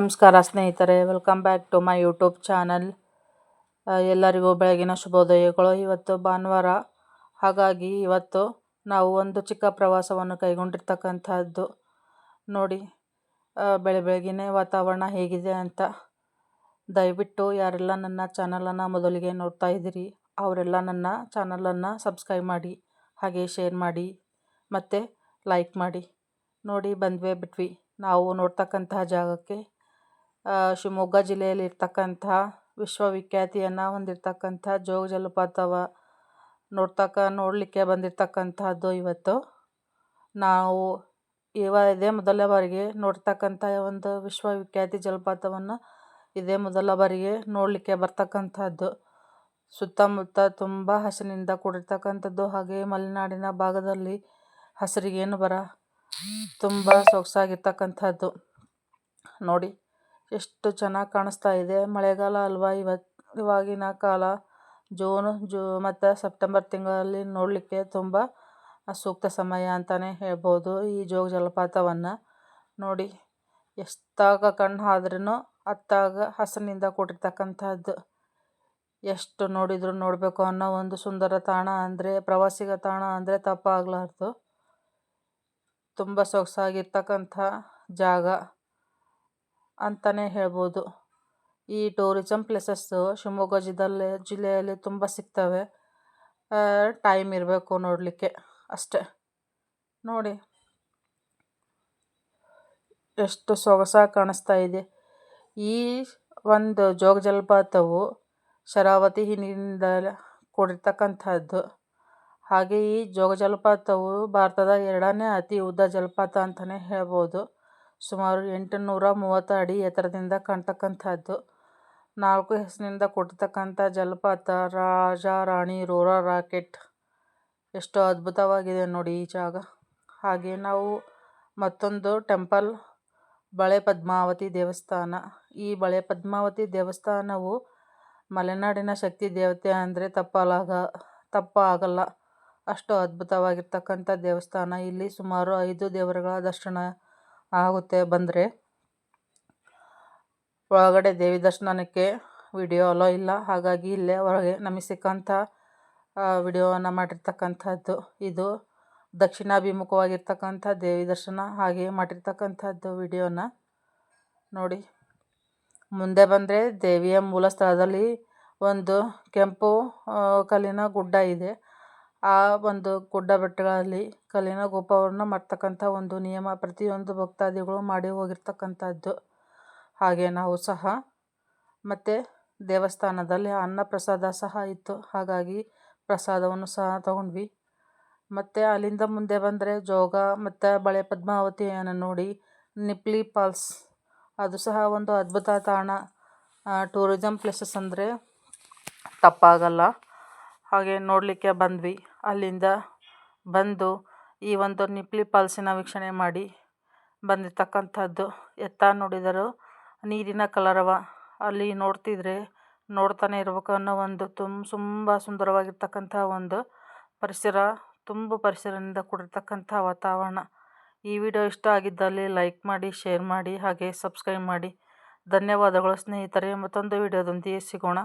ನಮಸ್ಕಾರ ಸ್ನೇಹಿತರೆ welcome back to my YouTube channel ಎಲ್ಲರಿಗೂ ಬೆಳಗಿನ ಶುಭೋದಯಗಳು. ಇವತ್ತು ಭಾನುವಾರ, ಹಾಗಾಗಿ ಇವತ್ತು ನಾವು ಒಂದು ಚಿಕ್ಕ ಪ್ರವಾಸವನ್ನು ಕೈಗೊಂಡಿರ್ತಕ್ಕಂಥದ್ದು. ನೋಡಿ ಬೆಳೆ ಬೆಳಗಿನ ವಾತಾವರಣ ಹೇಗಿದೆ ಅಂತ. ದಯವಿಟ್ಟು ಯಾರೆಲ್ಲ ನನ್ನ ಚಾನಲನ್ನು ಮೊದಲಿಗೆ ನೋಡ್ತಾ ಇದ್ದೀರಿ, ಅವರೆಲ್ಲ ನನ್ನ ಚಾನಲನ್ನು ಸಬ್ಸ್ಕ್ರೈಬ್ ಮಾಡಿ, ಹಾಗೆ ಶೇರ್ ಮಾಡಿ, ಮತ್ತು ಲೈಕ್ ಮಾಡಿ. ನೋಡಿ, ಬಂದ್ವೇ ಬಿಟ್ವಿ. ನಾವು ನೋಡ್ತಕ್ಕಂತಹ ಜಾಗಕ್ಕೆ ಶಿವಮೊಗ್ಗ ಜಿಲ್ಲೆಯಲ್ಲಿ ಇರ್ತಕ್ಕಂಥ ವಿಶ್ವವಿಖ್ಯಾತಿಯನ್ನು ಹೊಂದಿರ್ತಕ್ಕಂಥ ಜೋಗ ಜಲಪಾತವ ನೋಡ್ತಕ್ಕ ನೋಡಲಿಕ್ಕೆ ಬಂದಿರ್ತಕ್ಕಂಥದ್ದು ಇವತ್ತು. ನಾವು ಇವ ಇದೇ ಮೊದಲ ಬಾರಿಗೆ ನೋಡ್ತಕ್ಕಂಥ ಒಂದು ವಿಶ್ವವಿಖ್ಯಾತಿ ಜಲಪಾತವನ್ನು ಇದೇ ಮೊದಲ ಬಾರಿಗೆ ನೋಡಲಿಕ್ಕೆ ಬರ್ತಕ್ಕಂಥದ್ದು. ಸುತ್ತಮುತ್ತ ತುಂಬ ಹಸಿರಿನಿಂದ ಕೂಡಿರ್ತಕ್ಕಂಥದ್ದು ಹಾಗೆ ಮಲೆನಾಡಿನ ಭಾಗದಲ್ಲಿ ಹಸಿರಿಗೇನು ಬರ ತುಂಬ ಸೊಗಸಾಗಿರ್ತಕ್ಕಂಥದ್ದು. ನೋಡಿ ಎಷ್ಟು ಚೆನ್ನಾಗಿ ಕಾಣಿಸ್ತಾ ಇದೆ. ಮಳೆಗಾಲ ಅಲ್ವಾ? ಇವತ್ತು ಇವಾಗಿನ ಕಾಲ. ಜೂನ್, ಜೂ, ಮತ್ತು ಸೆಪ್ಟೆಂಬರ್ ತಿಂಗಳಲ್ಲಿ ನೋಡಲಿಕ್ಕೆ ತುಂಬ ಸೂಕ್ತ ಸಮಯ ಅಂತಲೇ ಹೇಳ್ಬೋದು. ಈ ಜೋಗ ಜಲಪಾತವನ್ನು ನೋಡಿ, ಎಷ್ಟಾಗ ಕಣ್ಣು ಆದ್ರೂ ಅತ್ತಾಗ ಹಸನಿಂದ ಕೊಟ್ಟಿರ್ತಕ್ಕಂಥದ್ದು ಎಷ್ಟು ನೋಡಿದರೂ ನೋಡಬೇಕು ಅನ್ನೋ ಒಂದು ಸುಂದರ ತಾಣ ಅಂದರೆ, ಪ್ರವಾಸಿಗ ತಾಣ ಅಂದರೆ ತಪ್ಪಾಗಲಾರ್ದು. ತುಂಬ ಸೊಗಸಾಗಿರ್ತಕ್ಕಂಥ ಜಾಗ. ಅಂತಲೇ ಹೇಳ್ಬೋದು. ಈ ಟೂರಿಸಮ್ ಪ್ಲೇಸಸ್ಸು ಶಿವಮೊಗ್ಗ ಜಿಲ್ಲೆ ಜಿಲ್ಲೆಯಲ್ಲಿ ತುಂಬ ಸಿಗ್ತವೆ. ಟೈಮ್ ಇರಬೇಕು ನೋಡಲಿಕ್ಕೆ ಅಷ್ಟೆ. ನೋಡಿ. ಎಷ್ಟು ಸೊಗಸಾಗಿ ಕಾಣಿಸ್ತಾ ಇದೆ. ಈ ಒಂದು ಜೋಗ ಜಲಪಾತವು ಶರಾವತಿ ನೀರಿನಿಂದ ಕೂಡಿರ್ತಕ್ಕಂಥದ್ದು. ಹಾಗೆ ಈ ಜೋಗ ಜಲಪಾತವು ಭಾರತದ ಎರಡನೇ ಅತಿ ಉದ್ದ ಜಲಪಾತ ಅಂತಲೇ ಹೇಳ್ಬೋದು. ಸುಮಾರು ಎಂಟುನೂರ ಮೂವತ್ತು ಅಡಿ ಎತ್ತರದಿಂದ ಕಾಣ್ತಕ್ಕಂಥದ್ದು. ನಾಲ್ಕು ಹೆಸರಿನಿಂದ ಕೂಡಿರ್ತಕ್ಕಂಥ ಜಲಪಾತ ರಾಜ ರಾಣಿ ರೋರ ರಾಕೆಟ್. ಎಷ್ಟು ಅದ್ಭುತವಾಗಿದೆ ನೋಡಿ ಈ ಜಾಗ. ಹಾಗೆ ನಾವು ಮತ್ತೊಂದು ಟೆಂಪಲ್, ಬಳೆ ಪದ್ಮಾವತಿ ದೇವಸ್ಥಾನ. ಈ ಬಳೆ ಪದ್ಮಾವತಿ ದೇವಸ್ಥಾನವು ಮಲೆನಾಡಿನ ಶಕ್ತಿ ದೇವತೆ ಅಂದರೆ ತಪ್ಪಾಲಾಗ, ತಪ್ಪಾಗಲ್ಲ. ಅಷ್ಟು ಅದ್ಭುತವಾಗಿರ್ತಕ್ಕಂಥ ದೇವಸ್ಥಾನ. ಇಲ್ಲಿ ಸುಮಾರು ಐದು ದೇವರುಗಳ ದರ್ಶನ ಆಗುತ್ತೆ ಬಂದರೆ. ಒಳಗಡೆ ದೇವಿ ದರ್ಶನಕ್ಕೆ ವಿಡಿಯೋ ಅಲೋ ಇಲ್ಲ, ಹಾಗಾಗಿ ಇಲ್ಲೇ ಹೊರಗೆ ನಮಗೆ ಸಿಕ್ಕಂಥ ವಿಡಿಯೋವನ್ನು ಮಾಡಿರ್ತಕ್ಕಂಥದ್ದು ಇದು. ದಕ್ಷಿಣಾಭಿಮುಖವಾಗಿರ್ತಕ್ಕಂಥ ದೇವಿ ದರ್ಶನ ಹಾಗೆ ಮಾಡಿರ್ತಕ್ಕಂಥದ್ದು ವಿಡಿಯೋನ ನೋಡಿ, ಮುಂದೆ ಬಂದರೆ ದೇವಿಯ ಮೂಲ ಸ್ಥಳದಲ್ಲಿ ಒಂದು ಕೆಂಪು ಕಲ್ಲಿನ ಗುಡ್ಡ ಇದೆ. ಆ ಒಂದು ಗುಡ್ಡ ಬೆಟ್ಟಗಳಲ್ಲಿ ಕಲ್ಲಿನ ಗೋಪುರವನ್ನು ಮಾಡ್ತಕ್ಕಂಥ ಒಂದು ನಿಯಮ ಪ್ರತಿಯೊಂದು ಭಕ್ತಾದಿಗಳು ಮಾಡಿ ಹೋಗಿರ್ತಕ್ಕಂಥದ್ದು. ಹಾಗೆ ನಾವು ಸಹ ಮತ್ತು ದೇವಸ್ಥಾನದಲ್ಲಿ ಅನ್ನ ಪ್ರಸಾದ ಸಹ ಇತ್ತು. ಹಾಗಾಗಿ ಪ್ರಸಾದವನ್ನು ಸಹ ತಗೊಂಡ್ವಿ. ಮತ್ತು ಅಲ್ಲಿಂದ ಮುಂದೆ ಬಂದರೆ ಜೋಗ, ಮತ್ತು ಬಳೆ ಪದ್ಮಾವತಿಯನ್ನು ನೋಡಿ, ನಿಪ್ಲಿ ಫಾಲ್ಸ್, ಅದು ಸಹ ಒಂದು ಅದ್ಭುತ ತಾಣ. ಟೂರಿಸಮ್ ಪ್ಲೇಸಸ್ ಅಂದರೆ ತಪ್ಪಾಗಲ್ಲ. ಹಾಗೆ ನೋಡಲಿಕ್ಕೆ ಬಂದ್ವಿ. ಅಲ್ಲಿಂದ ಬಂದು ಈ ಒಂದು ನಿಪ್ಲಿ ಪಾಲ್ಸಿನ ವೀಕ್ಷಣೆ ಮಾಡಿ ಬಂದಿರ್ತಕ್ಕಂಥದ್ದು. ಎತ್ತ ನೋಡಿದರೂ ನೀರಿನ ಕಲರವ. ಅಲ್ಲಿ ನೋಡ್ತಿದ್ರೆ ನೋಡ್ತಾನೆ ಇರಬೇಕು ಅನ್ನೋ ಒಂದು ತುಂಬ ತುಂಬ ಸುಂದರವಾಗಿರ್ತಕ್ಕಂಥ ಒಂದು ಪರಿಸರ, ತುಂಬ ಪರಿಸರದಿಂದ ಕೂಡಿರ್ತಕ್ಕಂಥ ವಾತಾವರಣ. ಈ ವಿಡಿಯೋ ಇಷ್ಟ ಆಗಿದ್ದಲ್ಲಿ ಲೈಕ್ ಮಾಡಿ, ಶೇರ್ ಮಾಡಿ, ಹಾಗೆ ಸಬ್ಸ್ಕ್ರೈಬ್ ಮಾಡಿ. ಧನ್ಯವಾದಗಳು ಸ್ನೇಹಿತರೆ. ಮತ್ತೊಂದು ವಿಡಿಯೋದೊಂದಿಗೆ ಸಿಗೋಣ.